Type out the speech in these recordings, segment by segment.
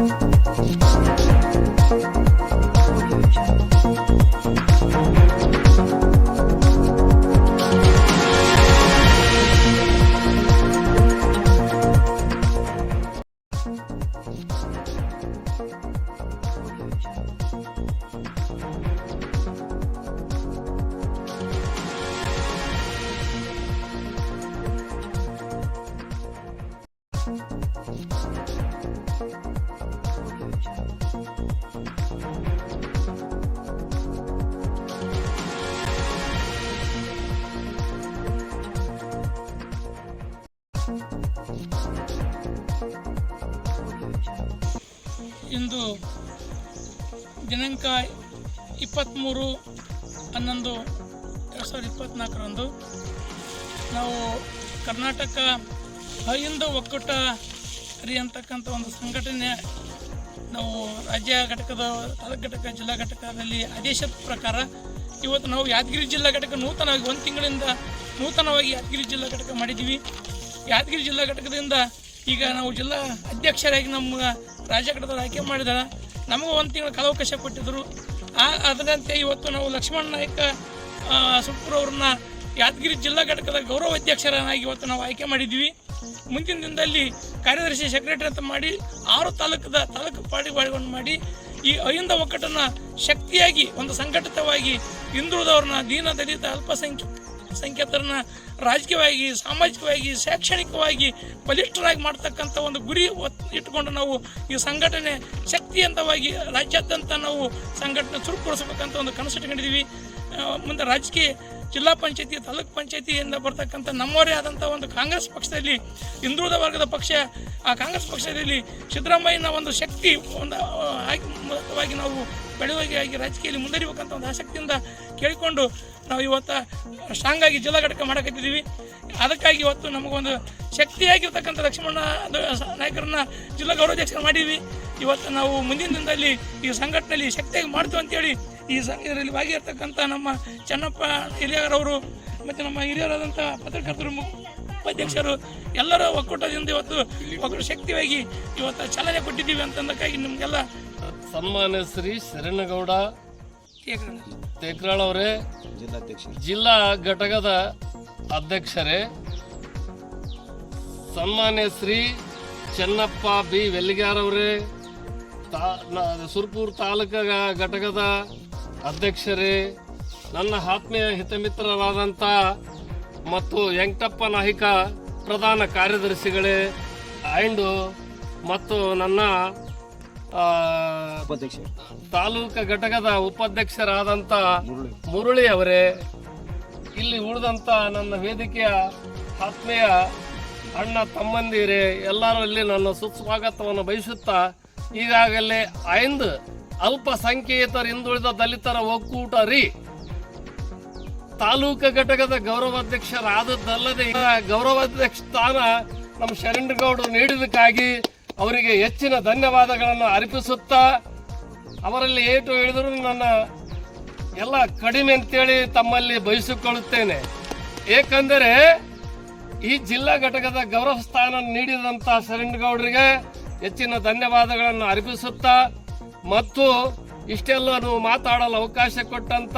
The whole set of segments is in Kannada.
Thank you. ಇಂದು ದಿನಾಂಕ ಇಪ್ಪತ್ತ್ಮೂರು ಹನ್ನೊಂದು ಎರಡು ಸಾವಿರದ ಇಪ್ಪತ್ತ್ನಾಲ್ಕರಂದು ನಾವು ಕರ್ನಾಟಕ ಅಹಿಂದ ಒಕ್ಕೂಟ ಹರಿ ಅಂತಕ್ಕಂಥ ಒಂದು ಸಂಘಟನೆ ನಾವು ರಾಜ್ಯ ಘಟಕದ ತಾಲೂಕು ಘಟಕ, ಜಿಲ್ಲಾ ಘಟಕದಲ್ಲಿ ಆದೇಶದ ಪ್ರಕಾರ ಇವತ್ತು ನಾವು ಯಾದಗಿರಿ ಜಿಲ್ಲಾ ಘಟಕ ನೂತನವಾಗಿ ಒಂದು ತಿಂಗಳಿಂದ ನೂತನವಾಗಿ ಯಾದಗಿರಿ ಜಿಲ್ಲಾ ಘಟಕ ಮಾಡಿದ್ದೀವಿ. ಯಾದಗಿರಿ ಜಿಲ್ಲಾ ಘಟಕದಿಂದ ಈಗ ನಾವು ಜಿಲ್ಲಾ ಅಧ್ಯಕ್ಷರಾಗಿ ನಮ್ಮ ರಾಜ್ಯ ಘಟಕದ ಆಯ್ಕೆ ಮಾಡಿದಾರೆ. ನಮಗೂ ಒಂದು ತಿಂಗಳ ಕಾಲಾವಕಾಶ ಕೊಟ್ಟಿದ್ದರು ಆ, ಅದರಂತೆ ಇವತ್ತು ನಾವು ಲಕ್ಷ್ಮಣ ನಾಯಕ ಸುಟ್ಪುರ ಅವ್ರನ್ನ ಯಾದಗಿರಿ ಜಿಲ್ಲಾ ಘಟಕದ ಗೌರವ ಅಧ್ಯಕ್ಷರನ್ನಾಗಿ ಇವತ್ತು ನಾವು ಆಯ್ಕೆ ಮಾಡಿದ್ವಿ ಮುಂದಿನ ದಿನದಲ್ಲಿ ಕಾರ್ಯದರ್ಶಿ ಸೆಕ್ರೆಟರಿ ಅಂತ ಮಾಡಿ, ಆರು ತಾಲೂಕದ ತಾಲೂಕು ಪಾರ್ಟಿಗಳನ್ನು ಮಾಡಿ, ಈ ಅಹಿಂದ ಒಕ್ಕಟ್ಟನ್ನು ಶಕ್ತಿಯಾಗಿ, ಒಂದು ಸಂಘಟಿತವಾಗಿ ಹಿಂದುಳಿದವ್ರನ್ನ ದೀನ ದಲಿತ ಅಲ್ಪಸಂಖ್ಯ, ಸಂಖ್ಯಾತರನ್ನ ರಾಜಕೀಯವಾಗಿ, ಸಾಮಾಜಿಕವಾಗಿ, ಶೈಕ್ಷಣಿಕವಾಗಿ ಬಲಿಷ್ಠರಾಗಿ ಮಾಡ್ತಕ್ಕಂಥ ಒಂದು ಗುರಿ ಇಟ್ಕೊಂಡು ನಾವು ಈ ಸಂಘಟನೆ ಶಕ್ತಿಯಂತವಾಗಿ, ರಾಜ್ಯಾದ್ಯಂತ ನಾವು ಸಂಘಟನೆ ಚುರುಕುಗೊಳಿಸಬೇಕಂತ ಒಂದು ಕನಸು ಇಟ್ಕೊಂಡಿದ್ದೀವಿ ಮುಂದೆ ರಾಜಕೀಯ ಜಿಲ್ಲಾ ಪಂಚಾಯತಿ, ತಾಲೂಕ್ ಪಂಚಾಯತಿಯಿಂದ ಬರ್ತಕ್ಕಂಥ ನಮ್ಮವರೇ ಆದಂಥ ಒಂದು ಕಾಂಗ್ರೆಸ್ ಪಕ್ಷದಲ್ಲಿ, ಹಿಂದುಳಿದ ವರ್ಗದ ಪಕ್ಷ, ಆ ಕಾಂಗ್ರೆಸ್ ಪಕ್ಷದಲ್ಲಿ ಸಿದ್ದರಾಮಯ್ಯನ ಒಂದು ಶಕ್ತಿ, ಒಂದು ಮೂಲಕವಾಗಿ ನಾವು ಬೆಳವಣಿಗೆಯಾಗಿ ರಾಜಕೀಯದಲ್ಲಿ ಮುಂದರಿಬೇಕಂತ ಒಂದು ಆಸಕ್ತಿಯಿಂದ ಕೇಳಿಕೊಂಡು ನಾವು ಇವತ್ತು ಸ್ಟ್ರಾಂಗ್ ಆಗಿ ಜಿಲ್ಲಾ ಘಟಕ ಮಾಡಕತ್ತಿದ್ದೀವಿ. ಅದಕ್ಕಾಗಿ ಇವತ್ತು ನಮಗೊಂದು ಶಕ್ತಿಯಾಗಿರ್ತಕ್ಕಂಥ ಲಕ್ಷ್ಮಣ ನಾಯಕರನ್ನ ಜಿಲ್ಲಾ ಗೌರವಾಧ್ಯಕ್ಷರು ಮಾಡಿದ್ವಿ. ಇವತ್ತು ನಾವು ಮುಂದಿನ ದಿನದಲ್ಲಿ ಈ ಸಂಘಟನೆಯಲ್ಲಿ ಶಕ್ತಿಯಾಗಿ ಮಾಡ್ತೀವಿ ಅಂತೇಳಿ ಈ ಸಂಘದಲ್ಲಿ ಇದರಲ್ಲಿ ಭಾಗಿಯಾಗಿರ್ತಕ್ಕಂಥ ನಮ್ಮ ಚೆನ್ನಪ್ಪ ಹಿರಿಯರವರು ಮತ್ತು ನಮ್ಮ ಹಿರಿಯರಾದಂಥ ಪತ್ರಕರ್ತರು ಉಪಾಧ್ಯಕ್ಷರು ಎಲ್ಲರ ಒಕ್ಕೂಟದಿಂದ ಇವತ್ತು ಒಕ್ಕೂಟ ಶಕ್ತಿಯಾಗಿ ಇವತ್ತು ಚಾಲನೆ ಕೊಟ್ಟಿದ್ದೀವಿ ಅಂತಂದಕ್ಕಾಗಿ ನಿಮಗೆಲ್ಲ ಸನ್ಮಾನ್ಯ ಶ್ರೀ ಶರಣಗೌಡ. ತೇಕ್ರಾಳ್ ಅವರೇ ಜಿಲ್ಲಾ ಘಟಕದ ಅಧ್ಯಕ್ಷರೇ ಸನ್ಮಾನ್ಯ ಶ್ರೀ ಚೆನ್ನಪ್ಪ ಬಿ ವೆಲ್ಲಿಗಾರ್ ಅವರೇ ತಾ ಸುರಪುರ ತಾಲೂಕು ಘಟಕದ ಅಧ್ಯಕ್ಷರೇ ನನ್ನ ಆತ್ಮೀಯ ಹಿತಮಿತ್ರರಾದಂಥ ಮತ್ತು ವೆಂಕಟಪ್ಪ ನಾಯಕ ಪ್ರಧಾನ ಕಾರ್ಯದರ್ಶಿಗಳೇ ಆ್ಯಂಡು ಮತ್ತು ನನ್ನ ತಾಲೂಕು ಘಟಕದ ಉಪಾಧ್ಯಕ್ಷರಾದಂಥ ಮುರಳಿ. ಅವರೇ ಇಲ್ಲಿ ಉಳಿದಂಥ ನನ್ನ ವೇದಿಕೆಯ ಆತ್ಮೀಯ ಅಣ್ಣ ತಮ್ಮಂದಿರೇ ಎಲ್ಲರಲ್ಲಿ ನನ್ನ ಸುಸ್ವಾಗತವನ್ನು ಬಯಸುತ್ತಾ ಈಗಾಗಲೇ ಐಂದು ಅಲ್ಪಸಂಖ್ಯಾತರ ಹಿಂದುಳಿದ ದಲಿತರ ಒಕ್ಕೂಟ ರೀ. ತಾಲೂಕು ಘಟಕದ ಗೌರವಾಧ್ಯಕ್ಷರಾದದ್ದಲ್ಲದೆ ಗೌರವಾಧ್ಯಕ್ಷ ಸ್ಥಾನ ನಮ್ಮ ಶರಣಗೌಡರು ನೀಡಿದಕ್ಕಾಗಿ ಅವರಿಗೆ ಹೆಚ್ಚಿನ ಧನ್ಯವಾದಗಳನ್ನು ಅರ್ಪಿಸುತ್ತಾ, ಅವರಲ್ಲಿ ಏಟು ಹೇಳಿದ್ರು ನನ್ನ ಎಲ್ಲ ಕಡಿಮೆ ಅಂತೇಳಿ ತಮ್ಮಲ್ಲಿ ಬಯಸಿಕೊಳ್ಳುತ್ತೇನೆ. ಏಕೆಂದರೆ ಈ ಜಿಲ್ಲಾ ಘಟಕದ ಗೌರವ ಸ್ಥಾನ ನೀಡಿದಂತ ಶರಣಗೌಡರಿಗೆ ಹೆಚ್ಚಿನ ಧನ್ಯವಾದಗಳನ್ನು ಅರ್ಪಿಸುತ್ತಾ ಮತ್ತು ಇಷ್ಟೆಲ್ಲ ಮಾತಾಡಲು ಅವಕಾಶ ಕೊಟ್ಟಂತ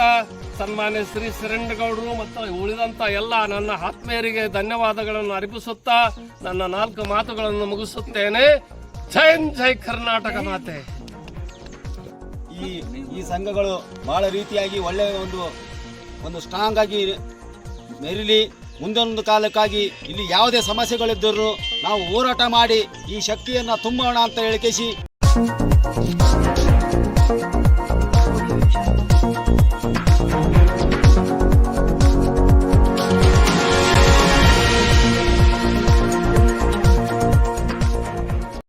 ಸನ್ಮಾನ್ಯ ಶ್ರೀ ಶರಣಗೌಡರು ಮತ್ತು ಉಳಿದಂತ ಎಲ್ಲ ನನ್ನ ಆತ್ಮೀಯರಿಗೆ ಧನ್ಯವಾದಗಳನ್ನು ಅರ್ಪಿಸುತ್ತಾ ನನ್ನ ನಾಲ್ಕು ಮಾತುಗಳನ್ನು ಮುಗಿಸುತ್ತೇನೆ. ಜೈ ಹಿಂದ್, ಜೈ ಕರ್ನಾಟಕ ಮಾತೆ. ಈ ಈ ಸಂಘಗಳು ಬಹಳ ರೀತಿಯಾಗಿ ಒಳ್ಳೆಯ ಒಂದು ಒಂದು ಸ್ಟ್ರಾಂಗ್ ಆಗಿ ಮೆರಿಲಿ ಮುಂದೊಂದು ಕಾಲಕ್ಕಾಗಿ ಇಲ್ಲಿ ಯಾವುದೇ ಸಮಸ್ಯೆಗಳಿದ್ದರೂ ನಾವು ಹೋರಾಟ ಮಾಡಿ ಈ ಶಕ್ತಿಯನ್ನು ತುಂಬೋಣ ಅಂತ ಹೇಳಿಕೆಸಿ